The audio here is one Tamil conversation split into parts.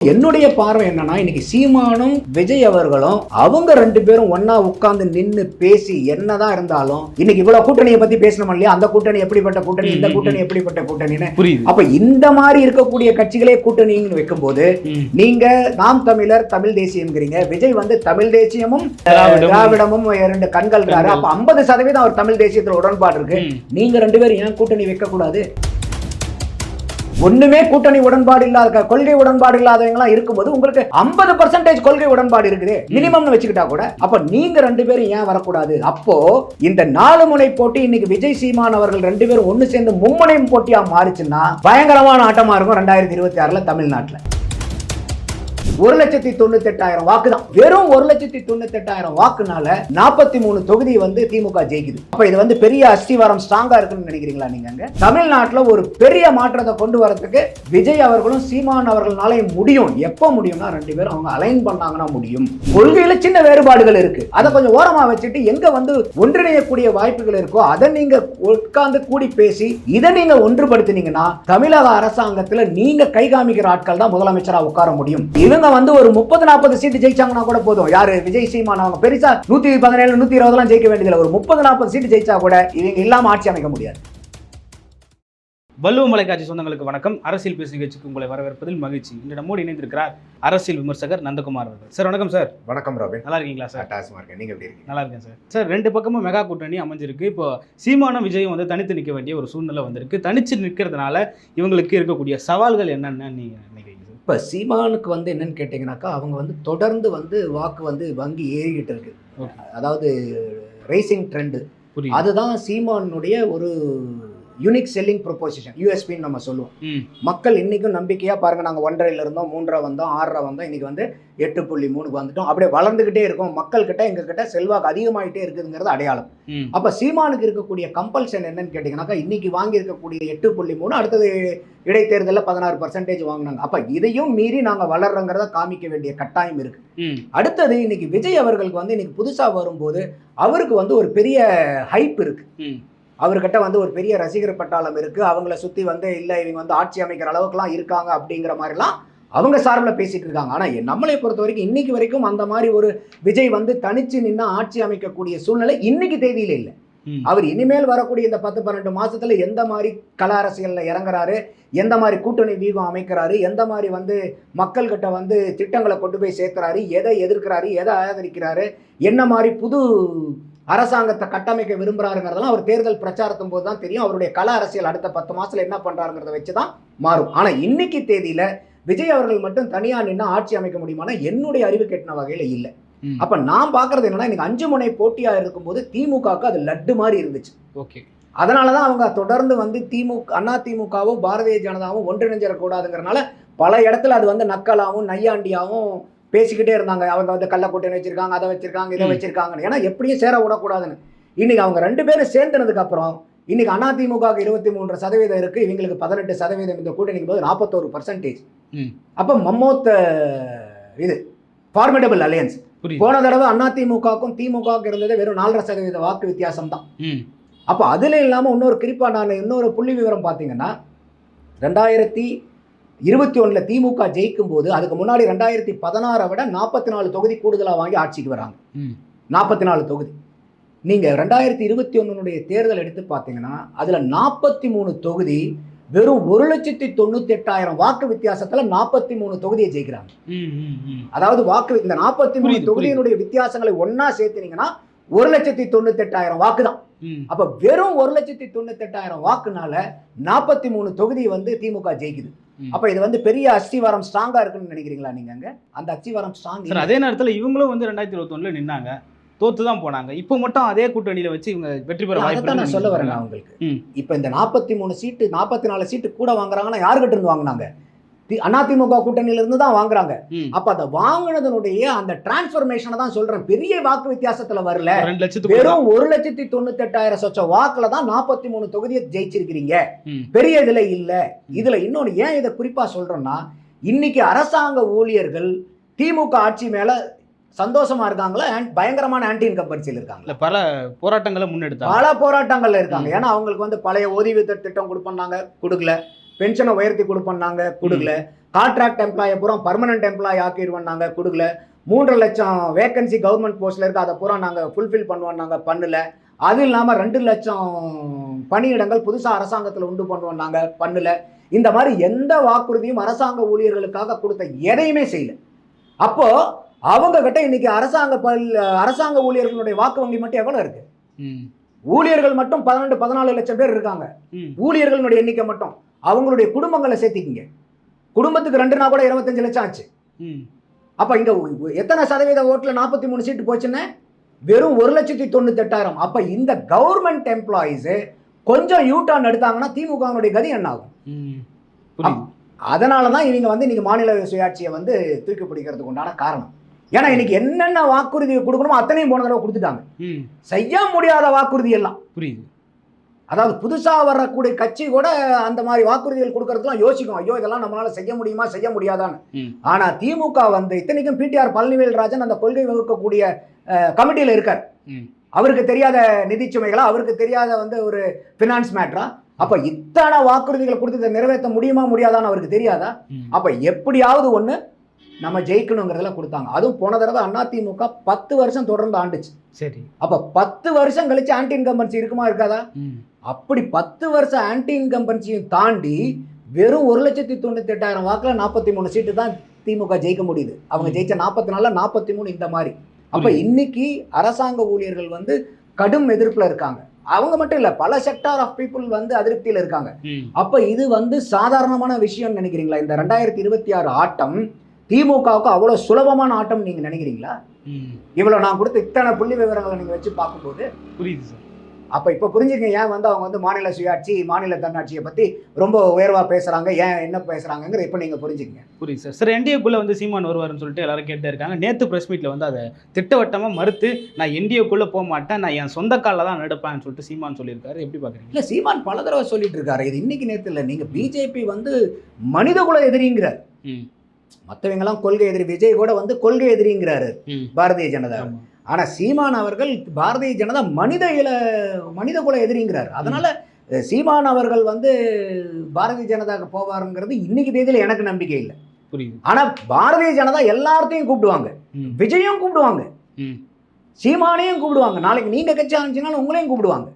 என்னுடைய பார்வை என்னன்னா இன்னைக்கு சீமானும் விஜய் அவர்களும் அவங்க ரெண்டு பேரும் ஒண்ணா உட்கார்ந்து நின்னு பேசி என்னதான் இருந்தாலும் இன்னைக்கு இவ்வளவு கூட்டணியை பத்தி பேசணும் இல்லையா? அந்த கூட்டணி எப்படிப்பட்ட கூட்டணி இந்த கூட்டணி எப்படிப்பட்ட கூட்டணின்னு. அப்ப இந்த மாதிரி இருக்கக்கூடிய கட்சிகளே கூட்டணின்னு வைக்கும்போது ம். நீங்க நாம் தமிழர் தமிழ் தேசியம்ங்கிறீங்க. விஜய் வந்து தமிழ் தேசியமும் திராவிடமும். திராவிடமும் ரெண்டு கண்கள்ங்கிறாரு அப்ப ஐம்பது சதவீதம் அவர் தமிழ் தேசியத்துல உடன்பாடு இருக்கு. நீங்க ரெண்டு பேரும் ஏன் கூட்டணி வைக்க கூடாது ஒண்ணுமே கூட்டணி உடன்பாடு இல்லாத கொள்கை உடன்பாடு இல்லாதவங்களாம் இருக்கும்போது உங்களுக்கு ஐம்பது பர்சன்டேஜ் கொள்கை உடன்பாடு இருக்குது. மினிமம்னு வச்சுக்கிட்டா கூட. அப்ப நீங்க ரெண்டு பேரும் ஏன் வரக்கூடாது? அப்போ இந்த நாலு முனை போட்டி இன்னைக்கு விஜய் சீமான் அவர்கள் ரெண்டு பேரும் ஒன்னு சேர்ந்து மும்முனை போட்டியா மாறிச்சுன்னா பயங்கரமான ஆட்டமா இருக்கும் ரெண்டாயிரத்தி இருபத்தி ஆறுல தமிழ்நாட்டுல. ஒரு லட்சத்தி தொண்ணூத்தி எட்டாயிரம் வாக்கு தான் வெறும் ஒரு லட்சத்தி தொண்ணூத்தி எட்டாயிரம் வாக்குனால நாற்பத்தி மூணு தொகுதி வந்து திமுக ஜெயிக்குது. அப்ப இது வந்து பெரிய அஸ்திவாரம் ஸ்ட்ராங்கா இருக்குன்னு நினைக்கிறீங்களா நீங்க தமிழ்நாட்டில் ஒரு பெரிய மாற்றத்தை கொண்டு வரதுக்கு விஜய் அவர்களும் சீமான் அவர்களால முடியும். எப்போ முடியும்னா ரெண்டு பேரும் அவங்க அலைன் பண்ணாங்கன்னா முடியும். கொள்கையில சின்ன வேறுபாடுகள் இருக்கு. அதை கொஞ்சம் ஓரமா வச்சுட்டு எங்க வந்து ஒன்றிணையக்கூடிய வாய்ப்புகள் இருக்கோ அதை நீங்க உட்கார்ந்து கூடி பேசி இதை நீங்க ஒன்றுபடுத்தினீங்கன்னா தமிழக அரசாங்கத்துல நீங்க கை காமிக்கிற ஆட்கள் தான் முதலமைச்சரா உட்கார முடியும். இவங்க வந்து ஒரு முப்பது நாற்பது சீட்டு ஜெயிச்சாங்கன்னா கூட போதும். யாரு? விஜய் சீமான் அவங்க. பெருசா நூத்தி பதினேழு நூத்தி இருபதுலாம் ஜெயிக்க வேண்டியதில்லை. ஒரு முப்பது நாற்பது சீட்டு ஜெயிச்சா கூட இவங்க இல்லாம ஆட்சி அமைக்க முடியாது. வள்ளுவ மலைக்காட்சி சொந்தங்களுக்கு வணக்கம். அரசியல் பேசு நிகழ்ச்சிக்கு உங்களை வரவேற்பதில் மகிழ்ச்சி. இன்று நம்மோடு இணைந்திருக்கிறார் அரசியல் விமர்சகர் நந்தகுமார் அவர்கள். சார் வணக்கம் சார். வணக்கம் ராபின். நல்லா இருக்கீங்களா சார்? டாஸ்மா இருக்கேன். நீங்க எப்படி இருக்கீங்க? நல்லா இருக்கேன் சார். சார் ரெண்டு பக்கமும் மெகா கூட்டணி அமைஞ்சிருக்கு. இப்போ சீமானும் விஜயும் வந்து தனித்து நிற்க வேண்டிய ஒரு சூழ்நிலை வந்திருக்கு. தனிச்சு நிற்கிறதுனால இவங்களுக்கு இருக்கக்கூடிய சவால்கள் என்னென்னு நீங்க நினைக்கிறீங்க இப்ப சீமானுக்கு வந்து என்னன்னு கேட்டீங்கன்னாக்கா அவங்க வந்து தொடர்ந்து வந்து வாக்கு வந்து வங்கி ஏறிக்கிட்டு இருக்கு. அதாவது ரேசிங் ட்ரெண்டு அதுதான் சீமானுடைய ஒரு யூனிக் செல்லிங் ப்ரொபோசிஷன் யூஎஸ்பின்னு நம்ம சொல்லுவோம். மக்கள் இன்னைக்கும் நம்பிக்கையா பாருங்க நாங்க ஒன்றரைல இருந்தோம் மூன்றரை வந்தோம் ஆறரை வந்தோம் இன்னைக்கு வந்து எட்டு புள்ளி மூணுக்கு வந்துட்டோம். அப்படியே வளர்ந்துகிட்டே இருக்கோம். மக்கள் கிட்ட எங்க கிட்ட செல்வாக்கு அதிகமாயிட்டே இருக்குதுங்கிறது அடையாளம். அப்ப சீமானுக்கு இருக்கக்கூடிய கம்பல்ஷன் என்னன்னு கேட்டீங்கன்னாக்கா இன்னைக்கு வாங்கி இருக்கக்கூடிய எட்டு புள்ளி மூணு அடுத்தது இடைத்தேர்தலில் பதினாறு பர்சன்டேஜ் வாங்கினாங்க. அப்ப இதையும் மீறி நாங்க வளர்றோங்கிறத காமிக்க வேண்டிய கட்டாயம் இருக்கு. அடுத்தது இன்னைக்கு விஜய் அவர்களுக்கு வந்து இன்னைக்கு புதுசா வரும்போது அவருக்கு வந்து ஒரு பெரிய ஹைப் இருக்கு. அவர்கிட்ட வந்து ஒரு பெரிய ரசிகர் பட்டாளம் இருக்கு. அவங்கள சுத்தி வந்து இல்ல இவங்க வந்து ஆட்சி அமைக்கிற அளவுக்குலாம் இருக்காங்க அப்படிங்கிற மாதிரிலாம் அவங்க சார்பில் பேசிட்டு இருக்காங்க. ஆனா எ- நம்மளை பொறுத்த வரைக்கும் இன்னைக்கு வரைக்கும் அந்த மாதிரி ஒரு விஜய் வந்து தனிச்சு நின்று ஆட்சி அமைக்கக்கூடிய சூழ்நிலை இன்னைக்கு தேதியில இல்லை. அவர் இனிமேல் வரக்கூடிய இந்த பத்து பன்னெண்டு மாசத்துல எந்த மாதிரி கல அரசியல்ல இறங்குறாரு எந்த மாதிரி கூட்டணி வியூகம் அமைக்கிறாரு எந்த மாதிரி வந்து மக்கள்கிட்ட வந்து திட்டங்களை கொண்டு போய் சேர்க்கிறாரு எதை எதிர்க்கிறாரு எதை ஆதரிக்கிறாரு என்ன மாதிரி புது அரசாங்கத்தை கட்டமைக்க விரும்புறாருங்கிறதெல்லாம் அவர் தேர்தல் பிரச்சாரத்தும் போது தான் தெரியும். அவருடைய கல அரசியல் அடுத்த பத்து மாசத்துல என்ன பண்றாருங்கிறத வச்சு தான் மாறும். ஆனா இன்னைக்கு தேதியில விஜய் அவர்கள் மட்டும் தனியா நின்று ஆட்சி அமைக்க முடியுமானா என்னுடைய அறிவு கெட்டின வகையில இல்லை. அப்ப நான் பாக்குறது என்னன்னா இன்னைக்கு அஞ்சு முனை போட்டியா இருக்கும்போது திமுகவுக்கு அது லட்டு மாதிரி இருந்துச்சு. ஓகே. அதனால தான் அவங்க தொடர்ந்து வந்து திமுக அண்ணா திமுகவும் பாரதிய ஜனதாவும் ஒன்றிணைஞ்சிடக்கூடாதுங்கிறனால பல இடத்துல அது வந்து நக்கலாவும் நையாண்டியாவும் பேசிக்கிட்டே இருந்தாங்க. அவங்க வந்து கள்ளக்கூட்டணி வச்சிருக்காங்க அதை வச்சிருக்காங்க இதை. வச்சிருக்காங்கன்னு. ஏன்னா எப்படியும் சேர விடக்கூடாதுன்னு. இன்னைக்கு அவங்க ரெண்டு பேரும் சேர்ந்தனதுக்கு அப்புறம் இன்னைக்கு திமுகவுக்கு இருபத்தி மூன்று சதவீதம் இருக்கு இவங்களுக்கு பதினெட்டு சதவீதம் இந்த கூட்டணிக்கு போது நாற்பத்தோரு பர்சன்டேஜ் அப்போ மம்மோத்த இது ஃபார்மிடபிள் அலையன்ஸ் போன தடவை அண்ணா திமுகவுக்கும் திமுகவுக்கு இருந்தது வெறும் நாலரை சதவீத வாக்கு வித்தியாசம் தான் அப்போ அதில் இல்லாமல் இன்னொரு குறிப்பாக நான் இன்னொரு புள்ளி விவரம் பார்த்தீங்கன்னா ரெண்டாயிரத்தி இருபத்தி ஒன்றில் திமுக ஜெயிக்கும் போது அதுக்கு முன்னாடி ரெண்டாயிரத்தி பதினாறை விட நாற்பத்தி நாலு தொகுதி கூடுதலாக வாங்கி ஆட்சிக்கு வராங்க. நாற்பத்தி நாலு தொகுதி. நீங்கள் ரெண்டாயிரத்தி இருபத்தி ஒன்றுனுடைய தேர்தல் எடுத்து பார்த்தீங்கன்னா அதில் நாற்பத்தி மூணு தொகுதி வெறும் ஒரு லட்சத்தி தொண்ணூத்தி எட்டாயிரம் வாக்கு வித்தியாசத்தில் நாற்பத்தி மூணு தொகுதியை ஜெயிக்கிறாங்க. அதாவது வாக்கு இந்த நாற்பத்தி மூணு தொகுதியினுடைய வித்தியாசங்களை ஒண்ணா சேர்த்துனீங்கன்னா ஒரு லட்சத்தி தொண்ணூத்தி எட்டாயிரம் வாக்கு தான். அப்ப வெறும் ஒரு லட்சத்தி தொண்ணூத்தி எட்டாயிரம் வாக்குனால நாற்பத்தி மூணு தொகுதி வந்து திமுக ஜெயிக்குது. அப்ப இது வந்து பெரிய அஸ்திவாரம் ஸ்ட்ராங்கா இருக்குன்னு நினைக்கிறீங்களா நீங்க அங்க? அந்த அஸ்திவாரம் ஸ்ட்ராங் சார் அதே நேரத்தில் இவங்களும் வந்து ரெண்டாயிரத்தி இருபத்தொன்னுல நின்னாங்க. தோத்து தான் போனாங்க. இப்போ மட்டும் அதே கூட்டணியில வச்சு இவங்க வெற்றி பெற வாய்ப்பு நான் சொல்ல வரேன் ம். இப்ப இந்த நாற்பத்தி மூணு சீட்டு நாற்பத்தி நாலு சீட்டு கூட வாங்குறாங்கன்னா யாருகிட்ட இருந்து வாங்குனாங்க? அதிமுக கூட்டணியில இருந்து தான் வாங்குறாங்க. அப்ப அதை வாங்குனதனுடைய அந்த டிரான்ஸ்பர்மேஷனை தான் சொல்றேன். பெரிய வாக்கு வித்தியாசத்துல வரல. வெறும் ஒரு லட்சத்தி தொண்ணூத்தி எட்டாயிரம் சொச்ச வாக்குல தான் நாற்பத்தி மூணு தொகுதியை ஜெயிச்சிருக்கிறீங்க. பெரிய இதுல இல்ல. இதுல இன்னொன்னு ஏன் இதை குறிப்பா சொல்றேன்னா இன்னைக்கு அரசாங்க ஊழியர்கள் திமுக ஆட்சி மேல சந்தோஷமா இருக்காங்களா? பயங்கரமான ஆன்டி இன்கம்பன்சியில் இருக்காங்க இல்ல பல போராட்டங்களை முன்னெடுத்தாங்க. பல போராட்டங்கள்ல இருக்காங்க. ஏன்னா அவங்களுக்கு வந்து பழைய ஓய்வூதிய திட்டம் கொடுப்போம்னாங்க. கொடுக்கல. பென்ஷனை உயர்த்தி கொடுப்போம்னாங்க கொடுக்கல. கான்ட்ராக்ட் எம்ப்ளாயை பூரா பர்மனன்ட் எம்ப்ளாய் ஆக்கிடுவோம்னாங்க கொடுக்கல. மூன்றரை லட்சம் வேகன்சி கவர்மெண்ட் போஸ்ட்ல இருக்கு அதை பூரா நாங்கள் ஃபுல்ஃபில் பண்ணுவோம்னாங்க பண்ணல. அது இல்லாமல் ரெண்டு லட்சம் பணியிடங்கள் புதுசாக அரசாங்கத்தில் உண்டு பண்ணுவோம் நாங்கள் பண்ணல. இந்த மாதிரி எந்த வாக்குறுதியும் அரசாங்க ஊழியர்களுக்காக கொடுத்த எதையுமே செய்யல. அப்போ அவங்க கிட்ட இன்னைக்கு அரசாங்க பல் அரசாங்க ஊழியர்களுடைய வாக்கு வங்கி மட்டும் எவ்வளோ இருக்கு? ஊழியர்கள் மட்டும் பதினெண்டு பதினாலு லட்சம் பேர் இருக்காங்க. ஊழியர்களுடைய எண்ணிக்கை மட்டும். அவங்களுடைய குடும்பங்களை சேர்த்திக்கிங்க. குடும்பத்துக்கு ரெண்டுனா கூட இருபத்தஞ்சு லட்சம் ஆச்சு. அப்ப இங்க எத்தனை சதவீத ஓட்டுல நாற்பத்தி மூணு சீட்டு போச்சுன்னு? வெறும் ஒரு லட்சத்தி தொண்ணூத்தெட்டாயிரம். அப்ப இந்த கவர்மெண்ட் எம்ப்ளாயிஸ் கொஞ்சம் யூ டர்ன் எடுத்தாங்கன்னா திமுகவினுடைய கதி என்ன ஆகும் அதனால தான் இவங்க வந்து இன்னைக்கு மாநில சுயாட்சியை வந்து தூக்கி பிடிக்கிறதுக்கு உண்டான காரணம். ஏன்னா இன்னைக்கு என்னென்ன வாக்குறுதி கொடுக்கணுமோ அத்தனையும் போன தடவை கொடுத்துட்டாங்க. செய்ய முடியாத வாக்குறுதி எல்லாம். புரியுது. அதாவது புதுசா வரக்கூடிய கட்சி கூட அந்த மாதிரி வாக்குறுதிகள் கொடுக்கறதுலாம் யோசிக்கும். ஐயோ இதெல்லாம் நம்மளால செய்ய முடியுமா செய்ய முடியாதான்னு. ஆனா திமுக வந்து இத்தனைக்கும் பிடிஆர் பழனிவேல் ராஜன் அந்த கொள்கை வகுக்கக்கூடிய கமிட்டியில இருக்கார். அவருக்கு தெரியாத நிதிச்சுமைகளா அவருக்கு தெரியாத வந்து ஒரு ஃபினான்ஸ் மேட்ரா அப்ப இத்தனை வாக்குறுதிகளை கொடுத்து இதை நிறைவேற்ற முடியுமா முடியாதான்னு அவருக்கு தெரியாதா? அப்ப எப்படியாவது ஒண்ணு நம்ம ஜெயிக்கணுங்கிறதெல்லாம் கொடுத்தாங்க. அதுவும் போன தடவை அதிமுக பத்து வருஷம் தொடர்ந்து ஆண்டுச்சு. சரி. அப்ப பத்து வருஷம் கழிச்சு ஆன்டி இன்கம்பன்சி இருக்குமா இருக்காதா? அப்படி பத்து வருஷம் ஆன்டி இன்கம்பன்சியும் தாண்டி வெறும் ஒரு லட்சத்தி தொண்ணூத்தி எட்டாயிரம் வாக்குல நாற்பத்தி மூணு சீட்டு தான் திமுக ஜெயிக்க முடியுது. அவங்க. ஜெயிச்ச நாற்பத்தி நாலுல நாற்பத்தி மூணு இந்த மாதிரி. அப்ப. இன்னைக்கு அரசாங்க ஊழியர்கள் வந்து கடும் எதிர்ப்புல இருக்காங்க. அவங்க மட்டும் இல்ல பல செக்டார் ஆஃப் பீப்புள் வந்து அதிருப்தியில இருக்காங்க. அப்ப இது வந்து சாதாரணமான விஷயம் நினைக்கிறீங்களா? இந்த ரெண்டாயிரத்தி இருபத்தி ஆறு ஆட்டம் திமுகவுக்கு அவ்வளவு சுலபமான ஆட்டம் நீங்க நினைக்கிறீங்களா? ம். இவ்வளவு நான் கொடுத்த இத்தனை புள்ளி விவரங்களை நீங்க வச்சு பார்க்கும்போது புரியுது சார். அப்ப இப்ப புரிஞ்சுங்க ஏன் வந்து அவங்க வந்து மாநில சுயாட்சி மாநில தன்னாட்சியை பத்தி ரொம்ப உயர்வா பேசுறாங்க ஏன் என்ன பேசுறாங்கங்கிற இப்ப நீங்க புரிஞ்சுக்கங்க. புரியுது சார். சார் என்டிஏக்குள்ளே வந்து சீமான் வருவாருன்னு சொல்லிட்டு எல்லாரும் கேட்டே இருக்காங்க. நேற்று ப்ரெஸ் மீட்டில் வந்து அதை திட்டவட்டமாக மறுத்து நான் என்டிஏக்குள்ளே போக மாட்டேன் நான் என் சொந்த காலில் தான் நடப்பேன்னு சொல்லிட்டு சீமான் சொல்லியிருக்காரு. எப்படி பார்க்குறீங்க இல்ல சீமான் பல தடவை சொல்லிட்டு இருக்காரு இது இன்னைக்கு நேத்து இல்ல. நீங்க பிஜேபி வந்து மனிதகுல எதிரிங்கிறார். ம். மத்தவங்க எல்லாம் கொள்கை எதிரி. விஜய் கூட வந்து கொள்கை எதிரிங்கிறாரு. பாரதிய ஜனதா. ஆமா. ஆனா சீமான் அவர்கள் பாரதிய ஜனதா மனித இல மனித குல எதிரிங்கிறார். அதனால சீமான் அவர்கள் வந்து பாரதிய ஜனதாக்கு போவாருங்கிறது இன்னைக்கு தேதியில எனக்கு நம்பிக்கை இல்லை. புரியுது. ஆனா பாரதிய ஜனதா எல்லார்த்தையும் கூப்பிடுவாங்க. விஜயும் கூப்பிடுவாங்க. சீமானையும் கூப்பிடுவாங்க. நாளைக்கு நீங்க கட்சி ஆரம்பிச்சீங்கன்னாலும் உங்களையும் கூப்பிடுவாங்க.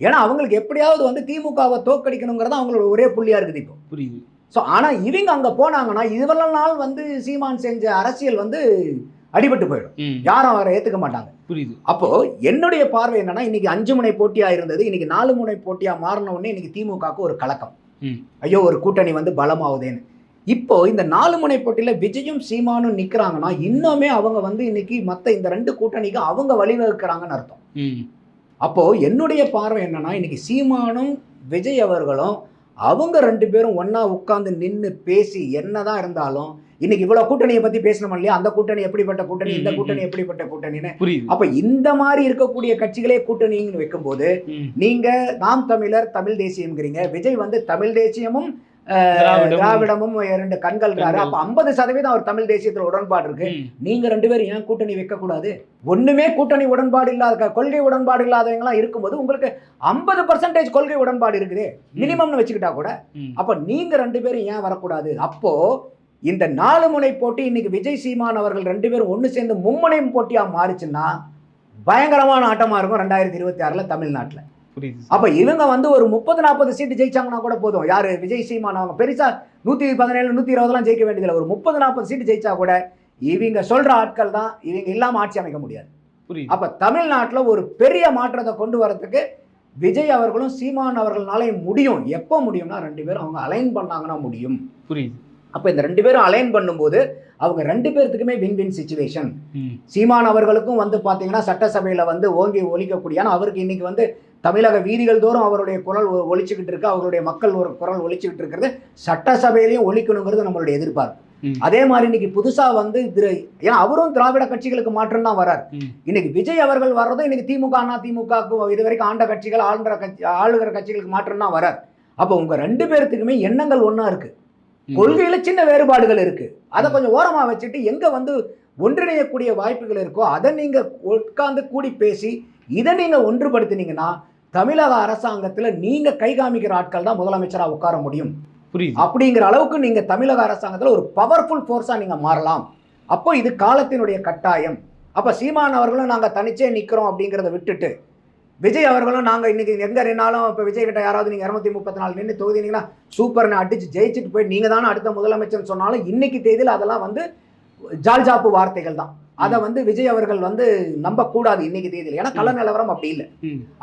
ஏன்னா அவங்களுக்கு எப்படியாவது வந்து திமுகவை தோக்கடிக்கணுங்கிறது அவங்களோட ஒரே புள்ளியா இருக்குது இப்போ. புரியுது. ஸோ ஆனா இவங்க அங்க போனாங்கன்னா இதுவரை நாள் வந்து சீமான் செஞ்ச அரசியல் வந்து அடிபட்டு போயிடும். யாரும் அவரை ஏத்துக்க மாட்டாங்க. புரியுது. அப்போ என்னுடைய பார்வை என்னன்னா இன்னைக்கு அஞ்சு முனை போட்டியா இருந்தது இன்னைக்கு நாலு முனை போட்டியா மாறின உடனே இன்னைக்கு திமுகவுக்கு ஒரு கலக்கம். ஐயோ ஒரு கூட்டணி வந்து பலமாகுதேன்னு. இப்போ இந்த நாலு முனை போட்டியில விஜயும் சீமானும் நிக்கிறாங்கன்னா இன்னுமே அவங்க வந்து இன்னைக்கு மத்த இந்த ரெண்டு கூட்டணிக்கு அவங்க வழிவகுக்கிறாங்கன்னு அர்த்தம். அப்போ என்னுடைய பார்வை என்னன்னா இன்னைக்கு சீமானும் விஜய் அவர்களும் அவங்க ரெண்டு பேரும் ஒண்ணா உட்கார்ந்து நின்னு பேசி என்னதான் இருந்தாலும் இன்னைக்கு இவ்வளவு கூட்டணியை பத்தி பேசணும் இல்லையா? அந்த கூட்டணி எப்படிப்பட்ட கூட்டணி? இந்த கூட்டணி. எப்படிப்பட்ட கூட்டணின்னு. அப்ப இந்த மாதிரி இருக்கக்கூடிய கட்சிகளே கூட்டணின்னு வைக்கும்போது ம். நீங்க நாம் தமிழர் தமிழ் தேசியம்ங்கிறீங்க. விஜய் வந்து தமிழ் தேசியமும். திராவிடமும் ரெண்டு கண்கள்ங்கிறாரு கண்கள். அப்ப ஐம்பது சதவீதம் அவர் தமிழ் தேசியத்துல உடன்பாடு இருக்கு. நீங்க ரெண்டு பேரும் ஏன் கூட்டணி வைக்க கூடாது? ஒண்ணுமே கூட்டணி உடன்பாடு இல்லாத கொள்கை உடன்பாடு இல்லாதவங்க எல்லாம் இருக்கும்போது உங்களுக்கு ஐம்பது பர்சன்டேஜ் கொள்கை உடன்பாடு இருக்குது. மினிமம்னு வச்சுக்கிட்டா கூட. அப்ப நீங்க ரெண்டு பேரும் ஏன் வரக்கூடாது? அப்போ இந்த நாலு முனை போட்டி இன்னைக்கு விஜய் சீமான் அவர்கள் ரெண்டு பேரும் ஒண்ணு சேர்ந்து மும்முனை போட்டியா மாறுச்சுன்னா பயங்கரமான ஆட்டமா இருக்கும் ரெண்டாயிரத்தி இருபத்தி ஆறுல தமிழ்நாட்டுல. அப்ப இவங்க வந்து ஒரு முப்பது நாற்பது சீட்டு ஜெயிச்சாங்கன்னா கூட போதும். யாரு? விஜய் சீமான் அவங்க. பெருசா நூத்தி பதினேழு நூத்தி இருபதுலாம் ஜெயிக்க வேண்டியதில்லை ஒரு முப்பது நாற்பது சீட்டு ஜெயிச்சா கூட இவங்க சொல்ற ஆட்கள் தான் இவங்க இல்லாம ஆட்சி அமைக்க முடியாது. அப்ப தமிழ்நாட்டுல ஒரு பெரிய மாற்றத்தை கொண்டு வரதுக்கு விஜய் அவர்களும் சீமான் அவர்களாலையும் முடியும். எப்போ முடியும்னா ரெண்டு பேரும் அவங்க அலைன் பண்ணாங்கன்னா முடியும். புரியுது. அப்ப இந்த ரெண்டு பேரும் அலைன் பண்ணும்போது அவங்க ரெண்டு பேர்த்துக்குமே வின் வின் சுச்சுவேஷன் சீமான் அவர்களுக்கும் வந்து பாத்தீங்கன்னா சட்டசபையில வந்து ஓங்கி ஒலிக்கக்கூடிய ஆனா அவருக்கு இன்னைக்கு வந்து தமிழக வீதிகள் தோறும் அவருடைய குரல் ஒ- ஒலிச்சுக்கிட்டு இருக்கு. அவருடைய மக்கள் ஒரு குரல் ஒலிச்சுக்கிட்டு இருக்கிறது. சட்டசபையிலையும் ஒலிக்கணுங்கிறது நம்மளுடைய எதிர்பார்ப்பு. அதே மாதிரி இன்னைக்கு புதுசா வந்து திரு ஏன்னா அவரும் திராவிட கட்சிகளுக்கு மாற்றம் தான் வரார். இன்னைக்கு விஜய் அவர்கள் வர்றதும் இன்னைக்கு திமுக அண்ணா திமுகவுக்கு இது வரைக்கும் ஆண்ட கட்சிகள் ஆளுன்ற கட்சி ஆளுகிற கட்சிகளுக்கு மாற்றம் தான் வரார். அப்போ உங்க ரெண்டு பேர்த்துக்குமே எண்ணங்கள் ஒண்ணா இருக்கு. கொள்கையில சின்ன வேறுபாடுகள் இருக்கு. அதை கொஞ்சம் ஓரமா வச்சுட்டு எங்க வந்து ஒன்றிணையக்கூடிய வாய்ப்புகள் இருக்கோ அதை நீங்க உட்கார்ந்து கூடி பேசி இதை நீங்க ஒன்றுபடுத்தினீங்கன்னா தமிழக அரசாங்கத்துல நீங்க கை காமிக்கிற ஆட்கள் தான் முதலமைச்சரா உட்கார முடியும். புரியுது. அப்படிங்கிற அளவுக்கு நீங்க தமிழக அரசாங்கத்துல ஒரு பவர்ஃபுல் ஃபோர்ஸா நீங்க மாறலாம். அப்போ இது காலத்தினுடைய கட்டாயம். அப்ப சீமான் அவர்களும் நாங்க தனிச்சே நிக்கிறோம் அப்படிங்கிறத விட்டுட்டு விஜய் அவர்களும் நாங்க இன்னைக்கு எங்க நின்னாலும் இப்ப விஜய் கிட்ட யாராவது நீங்க இருநூத்தி முப்பத்தி நாலு நின்று தொகுதினீங்கன்னா சூப்பர்னு அடிச்சு ஜெயிச்சுட்டு போய் நீங்க தானே அடுத்த முதலமைச்சர் சொன்னாலும் இன்னைக்கு தேதியில் அதெல்லாம் வந்து ஜால்ஜாப்பு வார்த்தைகள் தான். அதை வந்து விஜய் அவர்கள் வந்து நம்பக்கூடாது இன்னைக்கு தேதியில். ஏன்னா கள நிலவரம் அப்படி இல்லை.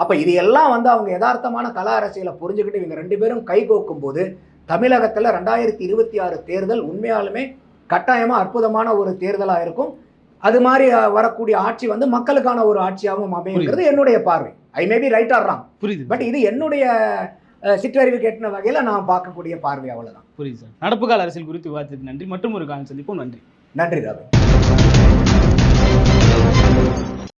அப்ப இது எல்லாம் வந்து அவங்க யதார்த்தமான கல அரசியலை புரிஞ்சுக்கிட்டு இவங்க ரெண்டு பேரும் கை கோக்கும் போது தமிழகத்துல ரெண்டாயிரத்தி இருபத்தி ஆறு தேர்தல் உண்மையாலுமே கட்டாயமா அற்புதமான ஒரு தேர்தலா இருக்கும். அது மாதிரி வரக்கூடிய ஆட்சி வந்து மக்களுக்கான ஒரு ஆட்சியாகவும் அமையுங்கிறது என்னுடைய பார்வை. I maybe right or wrong புரியுது. பட் இது என்னுடைய சிற்றறிவு கேட்டின வகையில நான் பார்க்கக்கூடிய பார்வை அவ்வளவுதான். புரியுது சார். நடப்பு கால அரசியல் குறித்து விவாதத்துக்கு நன்றி. மற்றும் ஒரு காலம் சந்திப்போம். நன்றி. நன்றி ரவி